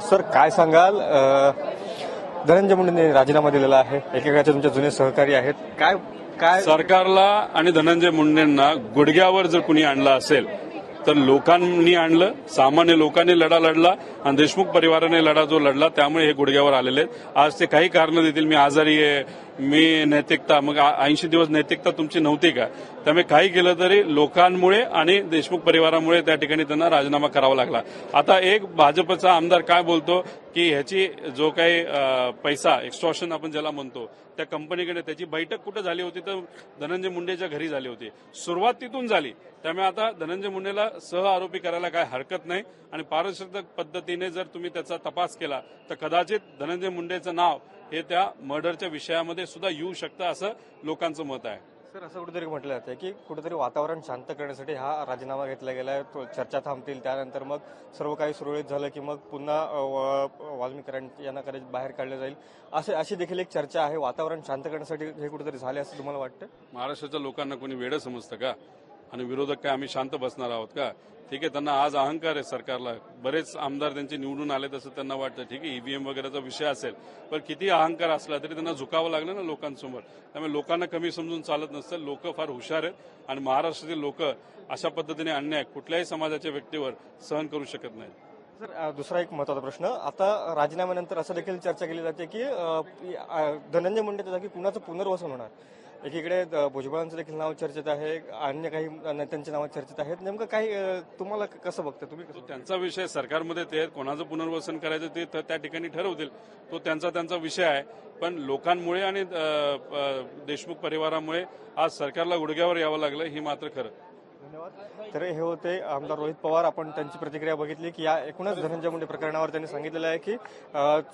Sir काय सांगाल? धनंजय मुंडेंनी राजीनामा दिलेला आहे. एकेकाचे तुमचे जुने सहकारी आहेत. काय काय? सरकारला आणि धनंजय मुंडेंना गुडघ्यावर जर कुणी आणलं असेल तर लोकांनी आणलं सामान्य लोकांनी लढा लढला आणि देशमुख परिवाराने लढा जो लढला त्यामुळे हे गुडघ्यावर आलेले आहेत. आज ते काही कारण देतील. मी आजारी आहे मी नैतिकता मग ऐंशी दिवस नैतिकता तुमची नव्हती का? त्यामुळे काही केलं तरी लोकांमुळे आणि देशमुख परिवारामुळे त्या ठिकाणी त्यांना राजीनामा करावा लागला. आता एक भाजपचा आमदार काय बोलतो की ह्याची जो काही पैसा एक्स्ट्रॉशन आपण ज्याला म्हणतो त्या कंपनीकडे त्याची बैठक कुठं झाली होती तर धनंजय मुंडेच्या घरी झाली होती. सुरुवात तिथून झाली. त्यामुळे आता धनंजय मुंडेला सह आरोपी करायला काय हरकत नाही आणि पारदर्शक पद्धतीने जर तुम्ही त्याचा तपास केला तर कदाचित धनंजय मुंडेचं नाव हे त्या मर्डरच्या विषयामध्ये सुद्धा येऊ शकतं असं लोकांचं मत आहे. सर असं कुठेतरी म्हटलं जातं की कुठेतरी वातावरण शांत करण्यासाठी हा राजीनामा घेतला गेला आहे तो चर्चा थांबतील त्यानंतर मग सर्व काही सुरळीत झालं की मग पुन्हा अ, व- वाल्मिकी यांना कदाचित बाहेर काढलं जाईल. असे अशी देखील एक चर्चा आहे वातावरण शांत करण्यासाठी हे कुठेतरी झाले असं तुम्हाला वाटतं? महाराष्ट्राच्या लोकांना कोणी वेडं समजतं का? आणि विरोधक काय आम्ही शांत बसणार आहोत का? ठीक आहे त्यांना आज अहंकार आहे सरकारला. बरेच आमदार त्यांचे निवडून आले तसं त्यांना वाटतं. ठीक आहे ईव्हीएम वगैरेचा विषय असेल पण किती अहंकार असला तरी त्यांना झुकावं लागलं ना लोकांसमोर. त्यामुळे लोकांना कमी समजून चालत नसतं. लोक फार हुशार आहेत आणि महाराष्ट्रातील लोक अशा पद्धतीने अन्याय कुठल्याही समाजाच्या व्यक्तीवर सहन करू शकत नाहीत. सर दुसरा एक महत्त्वाचा प्रश्न. आता राजीनाम्यानंतर असं देखील चर्चा केली जाते की अ, मुंडे धनंजय मुंडेच्या जागी कुणाचं पुनर्वसन होणार? एकीकडे भुजबळांचं देखील नाव चर्चेत आहे अन्य काही नेत्यांची नावात चर्चेत आहेत. नेमकं काही तुम्हाला कसं बघता तुम्ही? कसं त्यांचा विषय सरकारमध्ये ते आहेत. कोणाचं पुनर्वसन करायचं ते त्या ठिकाणी ठरवतील. तो त्यांचा त्यांचा विषय आहे. पण लोकांमुळे आणि देशमुख परिवारामुळे आज सरकारला गुडघ्यावर यावं लागलं ही मात्र खरं. धन्यवाद. तर हे होते आमदार रोहित पवार. आपण त्यांची प्रतिक्रिया बघितली की या एकूणच धनंजय मुंडे प्रकरणावर त्यांनी सांगितलेलं आहे की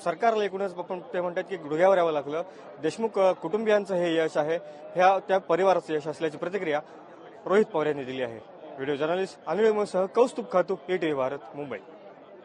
सरकारला एकूणच आपण ते म्हणतात की गुडघ्यावर यावं लागलं. देशमुख कुटुंबियांचं हे यश आहे. ह्या त्या परिवाराचं यश असल्याची प्रतिक्रिया रोहित पवार यांनी दिली आहे. व्हिडिओ जर्नलिस्ट अनिल सह कौस्तुभ खातू एटीव्ही भारत मुंबई.